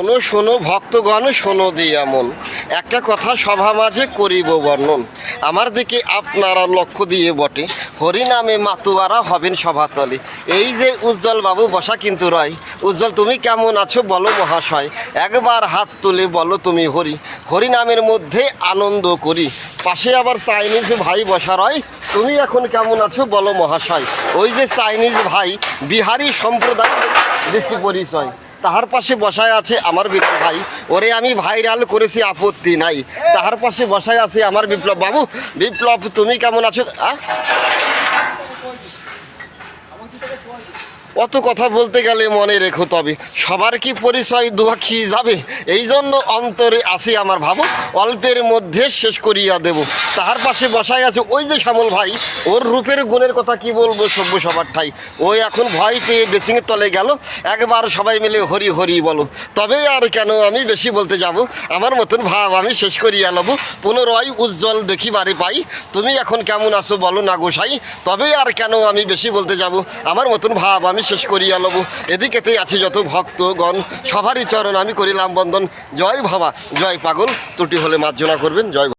শোনো শোনো, ভক্তগণ, শোনো দিয়া মন। একটা কথা সভা মাঝে করিব বর্ণন। আমার দিকে আপনারা লক্ষ্য দিয়ে বটে। হরিনামে মাতুয়ারা হবেন সভাতলে। এই যে উজ্জ্বল বাবু, বসা কিন্তু রয়। উজ্জ্বল, তুমি কেমন আছো বলো মহাশয়। একবার হাত তুলে বলো তুমি হরি। হরিনামের মধ্যে আনন্দ করি। পাশে আবার চাইনিজ ভাই বসা রয়। তুমি এখন কেমন আছো বলো মহাশয়। ওই যে চাইনিজ ভাই, বিহারি সম্প্রদায় দেশি পরিচয়। তাহার পাশে বসায় আছে আমার বিপ্লব ভাই। ওরে আমি ভাইরাল করেছি, আপত্তি নাই। তাহার পাশে বসায় আছে আমার বিপ্লব বাবু। বিপ্লব, তুমি কেমন আছো? আ? অত কথা বলতে গেলে মনে রেখো তবে। সবার কি পরিচয় দুয়াক্ষি যাবে? এই জন্য অন্তরে আসি আমার ভাবো। অল্পের মধ্যে শেষ করিয়া দেব। তাহার পাশে বসায় আছে ওই যে শ্যামল ভাই। ওর রূপের গুণের কথা কি বলব সভ্য সবার ঠাই। ওই এখন ভয় পেয়ে বেসিংয়ের তলে গেল। একবার সবাই মিলে হরি হরি বলো। তবে আর কেন আমি বেশি বলতে যাব? আমার মতন ভাব আমি শেষ করিয়া লব। পুনরায় উজ্জ্বল দেখিবারে পাই। তুমি এখন কেমন আছো বলো না গোসাই। তবে আর কেন আমি বেশি বলতে যাব? আমার মতন ভাব আমি শেষ করিয়া লব এদিকেতেই আছে যত ভক্তগণ, সবারই চরণ আমি করিলাম বন্দন জয় ভাবা জয় পাগল, ত্রুটি হলে মার্জনা করবেন, জয়